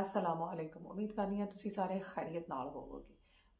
ਅਸਲਾਮ ਅਲੈਕੁਮ ਉਮੀਦ ਕਰਨੀ ਹਾਂ ਤੁਸੀਂ ਸਾਰੇ ਖੈਰੀਅਤ ਨਾਲ ਹੋਵੋਗੇ।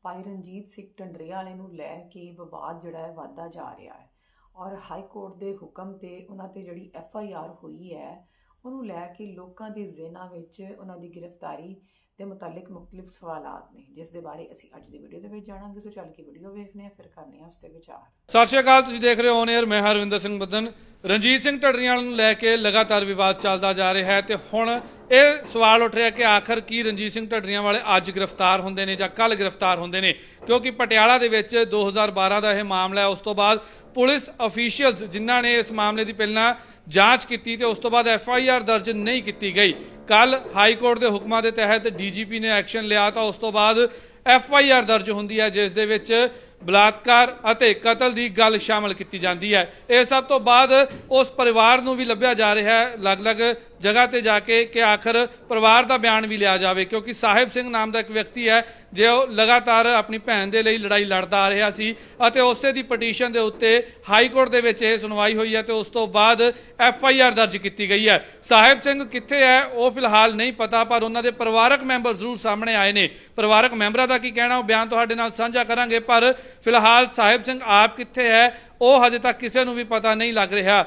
ਭਾਈ ਰਣਜੀਤ ਸਿੰਘ ਢੰਡਰੀਆ ਵਾਲੇ ਨੂੰ ਲੈ ਕੇ ਵਿਵਾਦ ਜਿਹੜਾ ਹੈ ਵਧਦਾ ਜਾ ਰਿਹਾ ਹੈ। ਔਰ ਹਾਈ ਕੋਰਟ ਦੇ ਹੁਕਮ ਤੇ ਉਹਨਾਂ ਤੇ ਜਿਹੜੀ ਐਫ ਆਈ ਆਰ ਹੋਈ ਹੈ, ਉਹਨੂੰ ਲੈ ਕੇ ਲੋਕਾਂ ਦੇ ਜ਼ਿਹਨਾਂ ਵਿੱਚ ਉਹਨਾਂ ਦੀ ਗ੍ਰਿਫਤਾਰੀ ਦੇ ਮੁਤਲਕ ਮੁxtਲਿਫ ਸਵਾਲਾਤ ਨੇ, ਜਿਸ ਦੇ ਬਾਰੇ ਅਸੀਂ ਅੱਜ ਦੀ ਵੀਡੀਓ ਦੇ ਵਿੱਚ ਜਾਣਾਂਗੇ। ਸੋ ਚੱਲ ਕੇ ਵੀਡੀਓ ਵੇਖਦੇ ਹਾਂ, ਫਿਰ ਕਰਨੇ ਆ ਉਸ ਤੇ ਵਿਚਾਰ। ਸਤਿ ਸ਼੍ਰੀ ਅਕਾਲ, ਤੁਸੀਂ ਦੇਖ ਰਹੇ ਹੋ ਔਨ ਮੈਂ ਹਰਵਿੰਦਰ ਸਿੰਘ ਬੱਦਨ। ਰਣਜੀਤ ਸਿੰਘ ਢੱਡਰੀਆਂ ਨੂੰ ਲੈ ਕੇ ਲਗਾਤਾਰ ਵਿਵਾਦ ਚੱਲਦਾ ਜਾ ਰਿਹਾ ਹੈ ਤੇ ਹੁਣ ਇਹ ਸਵਾਲ ਉੱਠ ਰਿਹਾ ਕਿ ਆਖਰ ਕੀ ਰਣਜੀਤ ਸਿੰਘ ਢੱਡਰੀਆਂ ਵਾਲੇ ਅੱਜ ਗ੍ਰਿਫਤਾਰ ਹੁੰਦੇ ਨੇ ਜਾਂ ਕੱਲ ਗ੍ਰਿਫਤਾਰ ਹੁੰਦੇ ਨੇ? ਕਿਉਂਕਿ ਪਟਿਆਲਾ ਦੇ ਵਿੱਚ 2012 ਦਾ ਇਹ ਮਾਮਲਾ ਹੈ, ਉਸ ਤੋਂ ਬਾਅਦ ਪੁਲਿਸ ਅਫੀਸ਼ੀਅਲਸ ਜਿਨ੍ਹਾਂ ਨੇ ਇਸ ਮਾਮਲੇ ਦੀ ਪਹਿਲਾਂ ਜਾਂਚ ਕੀਤੀ ਤੇ ਉਸ ਤੋਂ ਬਾਅਦ ਐਫ ਆਈ ਆਰ ਦਰਜ ਨਹੀਂ ਕੀਤੀ ਗਈ। ਕੱਲ ਹਾਈ ਕੋਰਟ ਦੇ ਹੁਕਮਾਂ ਦੇ ਤਹਿਤ ਡੀਜੀਪੀ ਨੇ ਐਕਸ਼ਨ ਲਿਆ ਤਾਂ ਉਸ ਤੋਂ ਬਾਅਦ ਐਫ ਆਈ ਆਰ ਦਰਜ ਹੁੰਦੀ ਹੈ, ਜਿਸ ਦੇ ਵਿੱਚ ਬਲਾਤਕਾਰ ਅਤੇ ਕਤਲ ਦੀ ਗੱਲ ਸ਼ਾਮਲ ਕੀਤੀ ਜਾਂਦੀ ਹੈ। ਇਹ ਸਭ ਤੋਂ ਬਾਅਦ ਉਸ ਪਰਿਵਾਰ ਨੂੰ ਵੀ ਲੱਭਿਆ ਜਾ ਰਿਹਾ ਹੈ। ਅਲੱਗ-ਅਲੱਗ ਜਗ੍ਹਾ ਤੇ ਜਾ ਕੇ ਕਿ ਆਖਰ ਪਰਿਵਾਰ ਦਾ ਬਿਆਨ ਵੀ ਲਿਆ ਜਾਵੇ, ਕਿਉਂਕਿ ਸਾਹਿਬ ਸਿੰਘ ਨਾਮ ਦਾ ਇੱਕ ਵਿਅਕਤੀ ਹੈ, ਜੋ ਲਗਾਤਾਰ ਆਪਣੀ ਭੈਣ ਦੇ ਲਈ ਲੜਾਈ ਲੜਦਾ ਆ ਰਿਹਾ ਸੀ ਅਤੇ ਉਸੇ ਦੀ ਪਟੀਸ਼ਨ ਦੇ ਉੱਤੇ ਹਾਈ ਕੋਰਟ ਦੇ ਵਿੱਚ ਇਹ ਸੁਣਵਾਈ ਹੋਈ ਹੈ ਤੇ ਉਸ ਤੋਂ ਬਾਅਦ ਐਫ ਆਈ ਆਰ ਦਰਜ ਕੀਤੀ ਗਈ ਹੈ। ਸਾਹਿਬ ਸਿੰਘ ਕਿੱਥੇ ਹੈ, ਉਹ ਫਿਲਹਾਲ ਨਹੀਂ ਪਤਾ, ਪਰ ਉਹਨਾਂ ਦੇ ਪਰਿਵਾਰਕ ਮੈਂਬਰ ਜ਼ਰੂਰ ਸਾਹਮਣੇ ਆਏ ਨੇ। ਪਰਿਵਾਰਕ ਮੈਂਬਰਾਂ ਦਾ ਕੀ ਕਹਿਣਾ, ਉਹ ਬਿਆਨ ਤੁਹਾਡੇ ਨਾਲ ਸਾਂਝਾ ਕਰਾਂਗੇ, ਪਰ ਫਿਲਹਾਲ ਸਾਹਿਬ ਸਿੰਘ ਆਪ ਕਿੱਥੇ ਹੈ ਉਹ ਹਜੇ ਤੱਕ ਕਿਸੇ ਨੂੰ ਵੀ ਪਤਾ ਨਹੀਂ ਲੱਗ ਰਿਹਾ।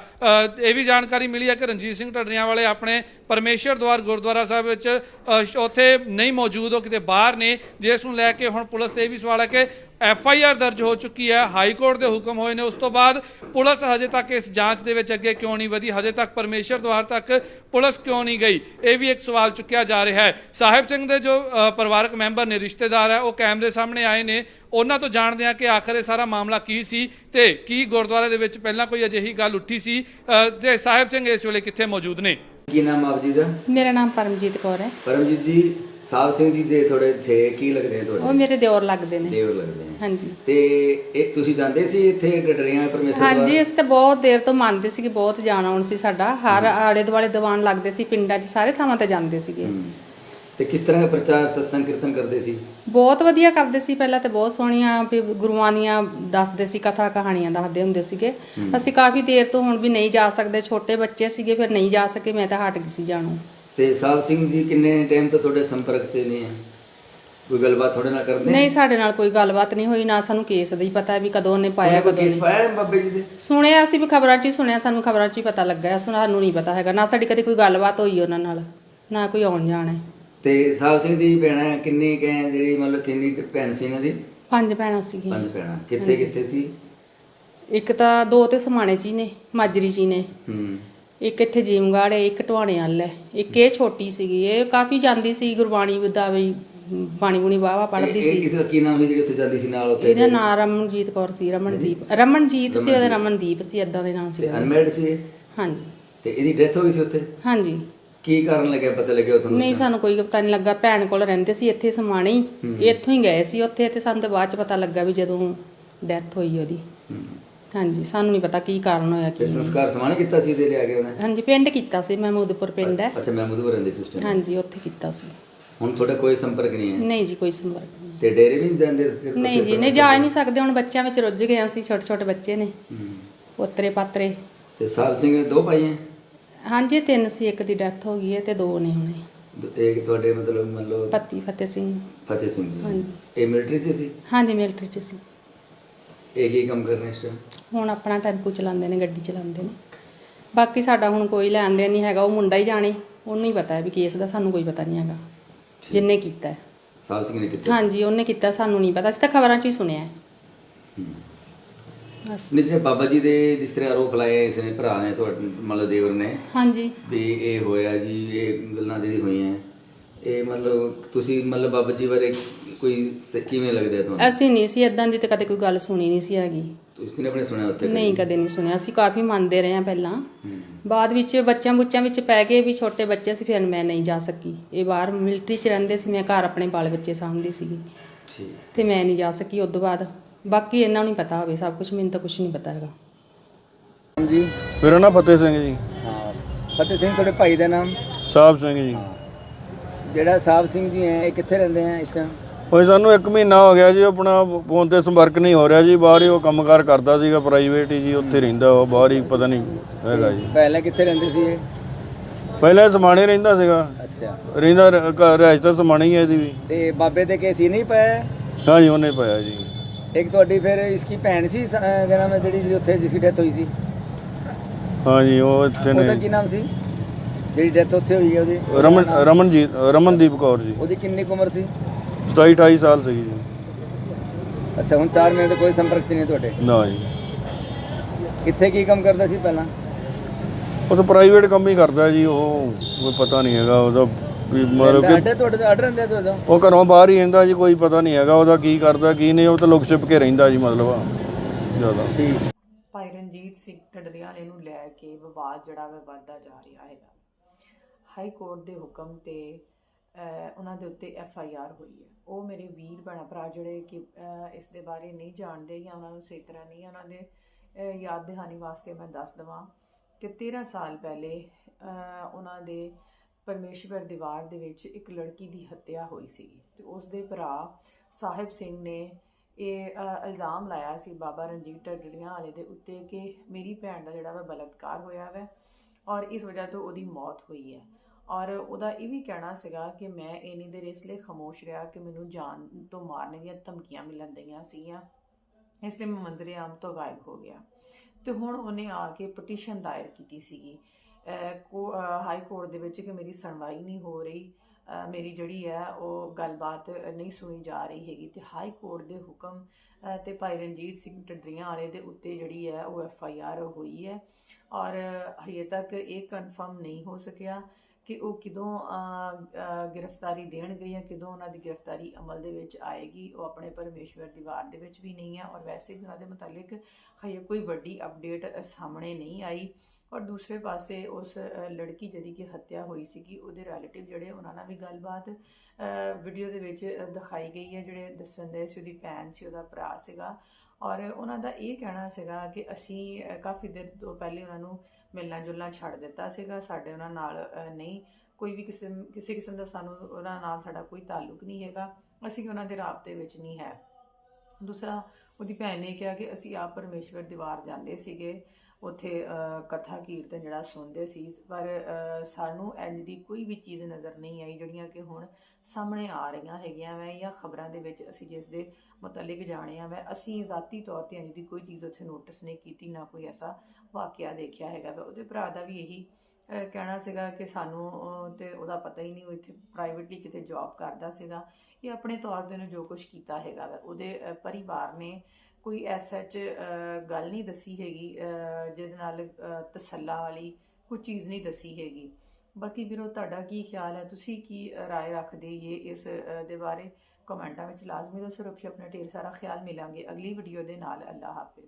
ਇਹ ਵੀ ਜਾਣਕਾਰੀ ਮਿਲੀ ਹੈ ਕਿ ਰਣਜੀਤ ਸਿੰਘ ਢੱਡਰੀਆਂ ਵਾਲੇ ਆਪਣੇ ਪਰਮੇਸ਼ਰ ਦਵਾਰ ਗੁਰਦੁਆਰਾ ਸਾਹਿਬ ਵਿੱਚ ਉੱਥੇ ਨਹੀਂ ਮੌਜੂਦ, ਉਹ ਕਿਤੇ ਬਾਹਰ ਨੇ। ਜਿਸ ਨੂੰ ਲੈ ਕੇ ਹੁਣ ਪੁਲਿਸ ਤੇ ਇਹ ਵੀ ਸਵਾਲ ਹੈ ਕਿ ਐਫ ਆਈ ਆਰ ਦਰਜ ਹੋ ਚੁੱਕੀ ਹੈ, ਹਾਈ ਕੋਰਟ ਦੇ ਹੁਕਮ ਹੋਏ ਨੇ, ਉਸ ਤੋਂ ਬਾਅਦ ਪੁਲਿਸ ਹਜੇ ਤੱਕ ਇਸ ਜਾਂਚ ਦੇ ਵਿੱਚ ਅੱਗੇ ਕਿਉਂ ਨਹੀਂ ਵਧੀ? ਹਜੇ ਤੱਕ ਪਰਮੇਸ਼ਰ ਦੁਆਰ ਤੱਕ ਪੁਲਿਸ ਕਿਉਂ ਨਹੀਂ ਗਈ? ਇਹ ਵੀ ਇੱਕ ਸਵਾਲ ਚੁੱਕਿਆ ਜਾ ਰਿਹਾ ਹੈ। ਸਾਹਿਬ ਸਿੰਘ ਦੇ ਜੋ ਪਰਿਵਾਰਕ ਮੈਂਬਰ ਨੇ, ਰਿਸ਼ਤੇਦਾਰ ਹੈ, ਉਹ ਕੈਮਰੇ ਸਾਹਮਣੇ ਆਏ ਨੇ। ਉਹਨਾਂ ਤੋਂ ਜਾਣਦੇ ਆ ਕਿ ਆਖਰ ਇਹ ਸਾਰਾ ਮਾਮਲਾ ਕੀ ਸੀ ਤੇ ਕੀ ਗੁਰਦੁਆਰੇ ਦੇ ਵਿੱਚ ਪਹਿਲਾਂ ਕੋਈ ਅਜਿਹੀ ਗੱਲ ਉੱਠੀ ਸੀ ਤੇ ਸਾਹਿਬ ਸਿੰਘ ਇਸ ਵੇਲੇ ਕਿੱਥੇ ਮੌਜੂਦ ਨੇ? ਕੀ ਨਾਮ ਆਪ ਜੀ ਦਾ? ਮੇਰਾ ਨਾਮ ਪਰਮਜੀਤ ਕੌਰ ਹੈ। ਪਰਮਜੀਤ ਜੀ ਸਾਹਿਬ ਸਿੰਘ ਜੀ ਦੇ ਥੋੜੇ ਥੇ ਕੀ ਲੱਗਦੇ ਆ ਉਹ ਤੁਹਾਡੇ ਮੇਰੇ ਦਿਓਰ ਲੱਗਦੇ ਨੇ। ਦੇਵ ਲੱਗਦੇ ਆ ਹਾਂਜੀ। ਤੇ ਇਹ ਤੁਸੀਂ ਜਾਂਦੇ ਸੀ ਇੱਥੇ ਡਡਰੀਆਂ ਪਰਮੇਸ਼ਰ ਹਾਂਜੀ ਅਸੀਂ ਤਾਂ ਬਹੁਤ ਦੇਰ ਤੋਂ ਮੰਨਦੇ ਸੀਗੇ ਬਹੁਤ ਜਾਣ ਆਉਣ ਸੀ ਸਾਡਾ। ਹਰ ਆਲੇ ਦੁਆਲੇ ਦੀਵਾਨ ਲੱਗਦੇ ਸੀ ਪਿੰਡਾਂ 'ਚ ਸਾਰੇ ਥਾਵਾਂ ਤੇ ਜਾਂਦੇ ਸੀਗੇ। ਤੇ ਕਿਸ ਤਰ੍ਹਾਂ ਦਾ ਪ੍ਰਚਾਰ ਸਤਸੰਗ ਕੀਰਤਨ ਕਰਦੇ ਸੀ? ਬਹੁਤ ਵਧੀਆ ਕਰਦੇ ਸੀ। ਪਹਿਲਾਂ ਤੇ ਬਹੁਤ ਸੋਹਣੀਆਂ ਵੀ ਗੁਰੂਆਂ ਦੀਆਂ ਦੱਸਦੇ ਸੀ ਕਥਾ ਕਹਾਣੀਆਂ ਦੱਸਦੇ ਹੁੰਦੇ ਸੀਗੇ। ਅਸੀਂ ਕਾਫੀ ਦੇਰ ਤੋਂ ਹੁਣ ਵੀ ਨਹੀਂ ਜਾ ਸਕਦੇ। ਛੋਟੇ ਬੱਚੇ ਸੀਗੇ ਫਿਰ ਨਹੀਂ ਜਾ ਸਕੇ। ਮੈਂ ਤਾਂ ਹਟ ਗਈ ਸੀ ਜਾਣੋਂ। ਤੇ ਸਾਹਿਬ ਸਿੰਘ ਜੀ ਕਿੰਨੇ ਟਾਈਮ ਤੋਂ ਤੁਹਾਡੇ ਸੰਪਰਕ 'ਚ ਨੇ? ਕੋਈ ਗੱਲਬਾਤ ਤੁਹਾਡੇ ਨਾਲ ਕਰਦੇ ਨਹੀਂ ਸਾਡੇ ਨਾਲ ਕੋਈ ਗੱਲਬਾਤ ਨਹੀਂ ਹੋਈ। ਨਾ ਸਾਨੂੰ ਕੇਸ ਦਾ ਹੀ ਪਤਾ ਵੀ ਕਦੋਂ ਉਹਨੇ ਪਾਇਆ ਕਦੋਂ ਨਹੀਂ। ਪਾਇਆ ਬਾਬੇ ਜੀ ਦੇ? ਸੁਣਿਆ ਅਸੀਂ ਵੀ ਖਬਰਾਂ 'ਚ ਹੀ ਸੁਣਿਆ। ਸਾਨੂੰ ਖਬਰਾਂ 'ਚ ਹੀ ਪਤਾ ਲੱਗਾ। ਸਾਨੂੰ ਨਹੀਂ ਪਤਾ ਹੈਗਾ। ਨਾ ਸਾਡੀ ਕਦੇ ਕੋਈ ਗੱਲਬਾਤ ਹੋਈ ਉਹਨਾਂ ਨਾਲ। ਨਾ ਕੋਈ ਆਉਣ ਜਾਣ ਹੈ। ਤੇ ਸਾਹਿਬ ਸਿੰਘ ਦੀ ਭੈਣਾਂ ਕਿੰਨੀ ਕੈ ਜਿਹੜੀ ਮਤਲਬ ਕਿੰਨੀ ਕੁ ਭੈਣ ਸੀ ਇਹਨਾਂ ਦੀ? ਪੰਜ ਭੈਣਾਂ ਸੀਗੀਆਂ। ਪੰਜ ਭੈਣਾਂ। ਕਿੱਥੇ ਕਿੱਥੇ ਸੀ? ਇੱਕ ਤਾਂ ਦੋ ਤੇ ਸਮਾਣੇ ਹੀ ਨੇ ਮਾਜਰੀ ਹੀ ਨੇ। ਹੂੰ। ਇੱਕ ਇੱਥੇ ਜੀਮਗੜ੍ਹ ਹੈ ਇੱਕ ਟਵਾਣੇ ਵੱਲ ਹੈ। ਇੱਕ ਇਹ ਛੋਟੀ ਸੀਗੀ। ਇਹ ਕਾਫੀ ਜਾਂਦੀ ਸੀ ਗੁਰਬਾਣੀ ਦਾ ਵੀ ਬਾਣੀ ਬੁਣੀ ਵਾਵਾ ਪੜ੍ਹਦੀ ਇਹ- ਇਹ ਸੀ। ਕਿਸੇ ਦਾ ਕੀ ਨਾਮ ਸੀ ਜਿਹੜੀ ਉੱਥੇ ਜਾਂਦੀ ਸੀ ਨਾਲ ਉੱਥੇ? ਇਹਦਾ ਨਾਮ ਰਮਨਜੀਤ ਕੌਰ ਸੀ ਰਮਨਦੀਪ। ਰਮਨਜੀਤ ਸੀ ਉਹਦਾ ਰਮਨਦੀਪ। ਸੀ ਇਦਾਂ ਦੇ ਨਾਮ ਸੀ। ਤੇ ਅਨਮੈਰਿਡ ਸੀ ਇਹ? ਹਾਂਜੀ। ਤੇ ਇਹਦੀ ਡੈਥ ਹੋ ਗਈ ਸੀ ਉੱਥੇ? ਹਾਂਜੀ। ਕੀ ਕਾਰਨ ਲੱਗਿਆ ਪਤਾ ਲੱਗਿਆ ਤੁਹਾਨੂੰ ਨਹੀਂ ਸਾਨੂੰ ਕੋਈ ਪਤਾ ਨਹੀਂ ਲੱਗਾ। ਭੈਣ ਕੋਲ ਰਹਿੰਦੇ ਸੀ ਇੱਥੇ ਸਮਾਣੇ ਹੀ। ਇੱਥੋਂ ਹੀ ਗਏ ਸੀ ਉੱਥੇ ਤੇ ਸਾਨੂੰ ਤਾਂ ਬਾਅਦ ਚ ਪਤਾ ਲੱਗਾ ਵੀ ਜਦੋਂ ਡੈਥ ਹੋਈ ਉਹਦੀ। ਹਾਂਜੀ ਸਾਨੂੰ ਨਹੀਂ ਪਤਾ ਕੀ ਕਾਰਨ ਹੋਇਆ ਤੇ ਕੀ ਸੰਸਕਾਰ ਸਮਾਣੇ ਕੀਤਾ ਸੀ ਇਹਦੇ ਲਿਆ ਕੇ ਉਹਨੇ? ਹਾਂਜੀ ਪਿੰਡ ਕੀਤਾ ਸੀ ਮਹਿਮੂਦਪੁਰ ਪਿੰਡ ਹੈ। ਅੱਛਾ ਮਹਿਮੂਦਪੁਰ ਰਹਿੰਦੇ ਸੀ ਉਸ time? ਹਾਂਜੀ ਉੱਥੇ ਕੀਤਾ ਸੀ। ਹੁਣ ਤੁਹਾਡਾ ਕੋਈ ਸੰਪਰਕ ਨਹੀਂ ਹੈ? ਨਹੀਂ ਜੀ ਕੋਈ ਸੰਪਰਕ ਨਹੀਂ। ਤੇ ਡੇਰੇ ਵੀ ਨਹੀਂ ਜਾਂਦੇ ਨਹੀਂ ਜੀ ਨਹੀਂ ਜਾ ਨਹੀਂ ਸਕਦੇ। ਹੁਣ ਬੱਚਿਆਂ ਵਿੱਚ ਰੁੱਝ ਗਏ ਅਸੀਂ ਛੋਟੇ ਛੋਟੇ ਬੱਚੇ ਨੇ। ਹੂੰ। ਪੋਤਰੇ ਪਾਤਰੇ ਤੇ ਸਾਹਿਬ ਸਿੰਘ ਦੇ ਦੋ ਭਾਈ ਹੈ? ਹਾਂਜੀ ਤਿੰਨ ਸੀ ਇੱਕ ਦੀ ਡੈਥ ਹੋ ਗਈ ਹੈ ਤੇ ਦੋ ਨੇ ਹੁਣੇ। ਇੱਕ ਤੁਹਾਡੇ ਮਤਲਬ ਮਤਲਬ ਪਤੀ ਫਤਿਹ ਸਿੰਘ। ਫਤਿਹ ਸਿੰਘ ਜੀ। ਹਾਂਜੀ। ਇਹ ਮਿਲਟਰੀ ਚ ਸੀ? ਹਾਂਜੀ ਮਿਲਟਰੀ ਚ ਸੀ। ਇਹ ਕੀ ਕੰਮ ਕਰ ਰਹੇ ਟਾਈਮ ਹੁਣ ਆਪਣਾ ਟੈਂਪੂ ਚਲਾਉਂਦੇ ਨੇ ਗੱਡੀ ਚਲਾਉਂਦੇ ਨੇ। ਬਾਕੀ ਸਾਡਾ ਹੁਣ ਕੋਈ ਲੈਣ ਦੇਣ ਨਹੀਂ ਹੈਗਾ ਉਹ ਮੁੰਡਾ ਹੀ ਜਾਣੇ ਉਹਨੂੰ ਹੀ ਪਤਾ ਹੈ ਵੀ ਕੇਸ ਦਾ ਸਾਨੂੰ ਕੋਈ ਪਤਾ ਨਹੀਂ ਹੈਗਾ। ਜਿੰਨੇ ਕੀਤਾ ਹੈ। ਸਾਹਿਬ ਸਿੰਘ ਨੇ ਕੀਤਾ। ਹਾਂਜੀ ਉਹਨੇ ਕੀਤਾ ਸਾਨੂੰ ਨਹੀਂ ਪਤਾ ਅਸੀਂ ਤਾਂ ਖਬਰਾਂ 'ਚ ਹੀ ਸੁਣਿਆ ਹੈ। ਬਸ। ਨਹੀਂ ਜਿਹੜੇ ਬਾਬਾ ਜੀ ਦੇ ਜਿਸ ਤਰ੍ਹਾਂ ਆਰੋਪ ਲਾਏ ਇਸ ਨੇ ਭਰਾ ਨੇ ਤੁਹਾਡੇ ਮਤਲਬ ਦੇਵਰ ਨੇ ਹਾਂਜੀ। ਵੀ ਇਹ ਹੋਇਆ ਜੀ ਇਹ ਗੱਲਾਂ ਜਿਹੜੀ ਹੋਈਆਂ ਇਹ ਮਤਲਬ ਤੁਸੀਂ ਮਤਲਬ ਬਾਬਾ ਜੀ ਬਾਰੇ ਕੋਈ ਸ- ਕਿਵੇਂ ਲੱਗਦਾ ਤੁਹਾਨੂੰ? ਅਸੀਂ ਨਹੀਂ ਸੀ ਇਦਾਂ ਦੀ ਤੇ ਕਦੇ ਕੋਈ ਗੱਲ ਸੁਣੀ ਨਹੀਂ ਸੀ ਹੈਗੀ। ਤੁਸੀਂ ਨੇ ਆਪਣੇ ਸੁਣਿਆ ਉੱਥੇ ਨਹੀਂ ਕਦੇ? ਨਹੀਂ ਸੁਣਿਆ। ਅਸੀਂ ਕਾਫੀ ਮੰਨਦੇ ਰਹੇ ਹਾਂ ਪਹਿਲਾਂ। ਹੂੰ। ਬਾਅਦ ਵਿੱਚ ਬੱਚਿਆਂ ਬੁੱਚਿਆਂ ਵਿੱਚ ਪੈ ਗਏ ਵੀ ਛੋਟੇ ਬੱਚੇ ਸੀ ਫਿਰ ਮੈਂ ਨਹੀਂ ਜਾ ਸਕੀ। ਇਹ ਬਾਹਰ ਮਿਲਟਰੀ 'ਚ ਰਹਿੰਦੇ ਸੀ ਮੈਂ ਘਰ ਆਪਣੇ ਬਾਲ ਬੱਚੇ ਸਾਂਭਦੀ ਸੀਗੀ। ਠੀਕ। ਤੇ ਮੈਂ ਨਹੀਂ ਜਾ ਸਕੀ ਉਸ ਤੋਂ ਬਾਅਦ। ਬਾਕੀ ਇਹਨਾਂ ਨੂੰ ਪਤਾ ਹੋਵੇ ਸਭ ਕੁਝ ਮੈਨੂੰ ਤਾਂ ਕੁਝ ਨਹੀਂ ਪਤਾ ਹੈਗਾ। ਜੀ ਮੇਰਾ ਨਾਮ ਫਤਿਹ ਸਿੰਘ ਜੀ। ਹਾਂ ਫਤਿਹ ਸਿੰਘ ਤੁਹਾਡੇ ਭਾਈ ਦਾ ਨਾਮ? ਸਾਹਿਬ ਸਿੰਘ ਜੀ। ਜਿਹੜਾ ਸਾਹਿਬ ਸਿੰਘ ਜੀ ਹੈ ਇਹ ਕਿੱਥੇ ਰਹਿੰਦੇ ਆ ਇਸ ਟਾਈਮ ਉਹ ਸਾਨੂੰ 1 ਮਹੀਨਾ ਹੋ ਗਿਆ ਜੀ ਆਪਣਾ ਫੋਨ ਤੇ ਸੰਪਰਕ ਨਹੀਂ ਹੋ ਰਿਹਾ ਜੀ ਬਾਹਰ ਹੀ ਉਹ ਕੰਮਕਾਰ ਕਰਦਾ ਸੀਗਾ ਪ੍ਰਾਈਵੇਟ ਹੀ ਜੀ ਉੱਥੇ ਰਹਿੰਦਾ ਉਹ ਬਾਹਰ ਹੀ ਪਤਾ ਨਹੀਂ ਹੈਗਾ ਜੀ। ਪਹਿਲਾਂ ਕਿੱਥੇ ਰਹਿੰਦੇ ਸੀ ਇਹ? ਪਹਿਲਾਂ ਸਮਾਣੇ ਰਹਿੰਦਾ ਸੀਗਾ। ਅੱਛਾ। ਰਹਿੰਦਾ ਰ- ਘਰ ਰਿਹਾਇਸ਼ ਤਾਂ ਸਮਾਣੇ ਹੀ ਹੈ ਇਹਦੀ ਵੀ। ਤੇ ਬਾਬੇ ਤੇ ਕੇਸ ਹੀ ਨਹੀਂ ਪਾਇਆ? ਹਾਂਜੀ ਉਹਨੇ ਪਾਇਆ ਜੀ। ਇੱਕ ਤੁਹਾਡੀ ਫਿਰ ਇਸकी ਭੈਣ ਸੀ ਨਾਮ ਹੈ ਜਿਹੜੀ ਜਿਹੜੀ ਉੱਥੇ ਜਿਸकी ਡੈਥ ਹੋਈ ਸੀ? ਹਾਂਜੀ ਉਹ ਇੱਥੇ ਉਹਦਾ ਨੇ ਕੀ ਨਾਮ ਸੀ? ਜਿਹੜੀ ਡੈਥ ਉੱਥੇ ਹੋਈ ਹੈ ਉਹਦੀ? ਰਮਨ ਰਮਨਜੀਤ ਰਮਨਦੀਪ ਕੌਰ ਜੀ। ਉਹਦੀ ਕਿੰਨੀ ਕੁ ਉਮਰ ਸੀ? 27 28 ਸਾਲ ਸੀਗੀ ਜੀ। ਅੱਛਾ ਹੁਣ 4 ਮਹੀਨੇ ਤੋਂ ਕੋਈ ਸੰਪਰਕ 'ਚ ਨਹੀਂ ਤੁਹਾਡੇ? ਨਾ ਜੀ। ਇੱਥੇ ਕੀ ਕੰਮ ਕਰਦਾ ਸੀ ਪਹਿਲਾਂ? ਉਹ ਤਾਂ ਪ੍ਰਾਈਵੇਟ ਕੰਮ ਹੀ ਕਰਦਾ ਜੀ ਉਹ ਕੋਈ ਪਤਾ ਨਹੀਂ ਹੈਗਾ ਉਹਦਾ ਵੀ ਮਤਲਬ ਕਿ ਅੱਡੇ ਤੁਹਾਡੇ ਅੱਡ ਰਹਿੰਦੇ ਆ ਤੁਹਾਡੇ? ਉਹ ਘਰੋਂ ਬਾਹਰ ਹੀ ਰਹਿੰਦਾ ਜੀ ਕੋਈ ਪਤਾ ਨਹੀਂ ਹੈਗਾ ਉਹਦਾ ਕੀ ਕਰਦਾ ਕੀ ਨਹੀਂ ਉਹ ਤਾਂ ਲੁਕ ਛਿਪ ਕੇ ਰਹਿੰਦਾ ਜੀ ਮਤਲਬ ਜ਼ਿਆਦਾ। ਭਾਈ ਰਣਜੀਤ ਸਿੰਘ ਢੱਡਰੀਆਂ ਵਾਲੇ ਨੂੰ ਲੈ ਕੇ ਵਿਵਾਦ ਜਿਹੜਾ ਵਾ ਵੱਧਦਾ ਜਾ ਰਿਹਾ ਹੈਗਾ। ਹਾਈ ਕੋਰਟ ਦੇ ਹੁਕਮ ਤੇ ਉਹਨਾਂ ਦੇ ਉੱਤੇ ਐਫ ਆਈ ਆਰ ਹੋਈ ਹੈ। ਉਹ ਮੇਰੇ ਵੀਰ ਭੈਣਾਂ ਭਰਾ ਜਿਹੜੇ ਕਿ ਇਸ ਦੇ ਬਾਰੇ ਨਹੀਂ ਜਾਣਦੇ ਜਾਂ ਉਹਨਾਂ ਨੂੰ ਸਹੀ ਤਰ੍ਹਾਂ ਨਹੀਂ ਉਹਨਾਂ ਦੇ ਯਾਦ ਦਹਾਨੀ ਵਾਸਤੇ ਮੈਂ ਦੱਸ ਦਵਾਂ ਕਿ 13 ਸਾਲ ਪਹਿਲੇ ਅਹ, ਉਹਨਾਂ ਦੇ ਪਰਮੇਸ਼ਵਰ ਦੀਵਾਰ ਦੇ ਵਿੱਚ ਇੱਕ ਲੜਕੀ ਦੀ ਹੱਤਿਆ ਹੋਈ ਸੀ ਤੇ ਉਸ ਦੇ ਭਰਾ ਸਾਹਿਬ ਸਿੰਘ ਨੇ ਇਹ ਇਲਜ਼ਾਮ ਲਾਇਆ ਸੀ ਬਾਬਾ ਰਣਜੀਤ ਢੱਡਰੀਆਂ ਵਾਲੇ ਦੇ ਉੱਤੇ ਕਿ ਮੇਰੀ ਭੈਣ ਦਾ ਜਿਹੜਾ ਵਾ ਬਲਾਤਕਾਰ ਹੋਇਆ ਵੈ ਔਰ ਇਸ ਵਜ੍ਹਾ ਤੋਂ ਉਹਦੀ ਮੌਤ ਹੋਈ ਹੈ। ਔਰ ਉਹਦਾ ਇਹ ਵੀ ਕਹਿਣਾ ਸੀਗਾ ਕਿ ਮੈਂ ਇੰਨੀ ਦੇਰ ਇਸ ਲਈ ਖਾਮੋਸ਼ ਰਿਹਾ ਕਿ ਮੈਨੂੰ ਜਾਨ ਤੋਂ ਮਾਰਨ ਦੀਆਂ ਧਮਕੀਆਂ ਮਿਲਣ ਦਈਆਂ ਸੀਗੀਆਂ। ਇਸ ਲਈ ਮੈਂ ਮੰਜ਼ਰੇ ਆਮ ਤੋਂ ਗਾਇਬ ਹੋ ਗਿਆ। ਤੇ ਹੁਣ ਉਹਨੇ ਆ ਕੇ ਪਟੀਸ਼ਨ ਦਾਇਰ ਕੀਤੀ ਸੀਗੀ। ਹਾਈ ਕੋਰਟ ਦੇ ਵਿੱਚ ਕਿ ਮੇਰੀ ਸੁਣਵਾਈ ਨਹੀਂ ਹੋ ਰਹੀ ਮੇਰੀ ਜਿਹੜੀ ਹੈ ਉਹ ਗੱਲਬਾਤ ਨਹੀਂ ਸੁਣੀ ਜਾ ਰਹੀ ਹੈਗੀ ਤੇ ਹਾਈ ਕੋਰਟ ਦੇ ਹੁਕਮ, ਅਹ, ਤੇ ਭਾਈ ਰਣਜੀਤ ਸਿੰਘ ਟੱਡਰੀਆਂ ਵਾਲੇ ਦੇ ਉੱਤੇ ਜਿਹੜੀ ਹੈ ਉਹ ਐਫ ਆਈ ਆਰ ਹੋਈ ਹੈ ਔਰ ਹਜੇ ਤੱਕ ਇਹ ਕਨਫਰਮ ਨਹੀਂ ਹੋ ਸਕਿਆ ਕਿ ਉਹ ਕਿਦੋਂ ਗ੍ਰਿਫਤਾਰੀ ਦੇਣਗੇ ਜਾਂ ਕਿਦੋਂ ਉਹਨਾਂ ਦੀ ਗ੍ਰਿਫਤਾਰੀ ਅਮਲ ਦੇ ਵਿੱਚ ਆਏਗੀ, ਉਹ ਆਪਣੇ ਪਰਮੇਸ਼ਵਰ ਦੀ ਵਾਰ ਦੇ ਵਿੱਚ ਵੀ ਨਹੀਂ ਹੈ ਔਰ ਵੈਸੇ ਵੀ ਉਹਨਾਂ ਦੇ ਮੁਤਲਕ ਹਜੇ ਕੋਈ ਵੱਡੀ ਅਪਡੇਟ ਸਾਹਮਣੇ ਨਹੀਂ ਆਈ। ਔਰ ਦੂਸਰੇ ਪਾਸੇ ਉਸ ਲੜਕੀ ਜਿਹੜੀ ਕਿ ਹੱਤਿਆ ਹੋਈ ਸੀਗੀ, ਉਹਦੇ ਰਿਲੇਟਿਵ ਜਿਹੜੇ ਉਹਨਾਂ ਨਾਲ ਵੀ ਗੱਲਬਾਤ ਵੀਡੀਓ ਦੇ ਵਿੱਚ ਦਿਖਾਈ ਗਈ ਹੈ, ਜਿਹੜੇ ਦੱਸਣ ਦੇ ਸੀ ਉਹਦੀ ਭੈਣ ਸੀ, ਉਹਦਾ ਭਰਾ ਸੀਗਾ। ਔਰ ਉਹਨਾਂ ਦਾ ਇਹ ਕਹਿਣਾ ਸੀਗਾ ਕਿ ਅਸੀਂ ਕਾਫੀ ਦਿਨ ਤੋਂ ਪਹਿਲੇ ਉਹਨਾਂ ਨੂੰ ਮਿਲਣਾ ਜੁਲਣਾ ਛੱਡ ਦਿੱਤਾ ਸੀਗਾ, ਸਾਡੇ ਉਹਨਾਂ ਨਾਲ ਨਹੀਂ, ਕੋਈ ਵੀ ਕਿਸਮ, ਕਿਸੇ ਕਿਸਮ ਦਾ ਸਾਨੂੰ ਉਹਨਾਂ ਨਾਲ ਸਾਡਾ ਕੋਈ ਤਾਲੁਕ ਨਹੀਂ ਹੈਗਾ, ਅਸੀਂ ਉਹਨਾਂ ਦੇ ਰਾਬਤੇ ਵਿੱਚ ਨਹੀਂ ਹੈ। ਦੂਸਰਾ ਉਹਦੀ ਭੈਣ ਨੇ ਕਿਹਾ ਕਿ ਅਸੀਂ ਆਪ ਪਰਮੇਸ਼ਵਰ ਦੀਵਾਰ ਜਾਂਦੇ ਸੀਗੇ ਉੱਥੇ ਕਥਾ ਕੀਰਤਨ ਜਿਹੜਾ ਸੁਣਦੇ ਸੀ ਪਰ ਸਾਨੂੰ ਇੰਜ ਦੀ ਕੋਈ ਵੀ ਚੀਜ਼ ਨਜ਼ਰ ਨਹੀਂ ਆਈ ਜਿਹੜੀਆਂ ਕਿ ਹੁਣ ਸਾਹਮਣੇ ਆ ਰਹੀਆਂ ਹੈਗੀਆਂ ਵੈ ਜਾਂ ਖਬਰਾਂ ਦੇ ਵਿੱਚ ਅਸੀਂ ਜਿਸ ਦੇ ਮੁਤਲਕ ਜਾਣਿਆ ਵੈ ਅਸੀਂ ਜ਼ਾਤੀ ਤੌਰ ਤੇ ਇੰਜ ਦੀ ਕੋਈ ਚੀਜ਼ ਉੱਥੇ ਨੋਟਿਸ ਨਹੀਂ ਕੀਤੀ ਨਾ ਕੋਈ ਐਸਾ ਵਾਕਿਆ ਦੇਖਿਆ ਹੈਗਾ ਵਾ। ਉਹਦੇ ਭਰਾ ਦਾ ਵੀ ਇਹੀ ਕਹਿਣਾ ਸੀਗਾ ਕਿ ਸਾਨੂੰ ਅ, ਤੇ ਉਹਦਾ ਪਤਾ ਹੀ ਨਹੀਂ ਉਹ ਇੱਥੇ ਪ੍ਰਾਈਵੇਟਲੀ ਕਿਤੇ ਜੌਬ ਕਰਦਾ ਸੀਗਾ। ਇਹ ਆਪਣੇ ਤੌਰ ਦੇ ਨੂੰ ਜੋ ਕੁਝ ਕੀਤਾ ਹੈਗਾ ਵਾ ਉਹਦੇ ਪਰਿਵਾਰ ਨੇ ਕੋਈ ਐਸਐਚ ਗੱਲ ਨਹੀਂ ਦੱਸੀ ਹੈਗੀ ਜਿਹਦੇ ਨਾਲ ਅ, ਤਸੱਲਾ ਵਾਲੀ ਕੋਈ ਚੀਜ਼ ਨਹੀਂ ਦੱਸੀ ਹੈਗੀ। ਬਾਕੀ ਵੀਰੋ ਤੁਹਾਡਾ ਕੀ ਖਿਆਲ ਹੈ? ਤੁਸੀਂ ਕੀ ਰਾਏ ਰੱਖਦੇ ਇਹ ਇਸ ਦੇ ਬਾਰੇ? ਕਮੈਂਟਾਂ ਵਿੱਚ ਲਾਜ਼ਮੀ ਦੱਸੋ ਰੱਖਿਓ ਆਪਣਾ ਢੇਰ ਸਾਰਾ ਖਿਆਲ ਮਿਲਾਂਗੇ ਅਗਲੀ ਵੀਡੀਓ ਦੇ ਨਾਲ। ਅੱਲਾ ਹਾਫਿਜ਼।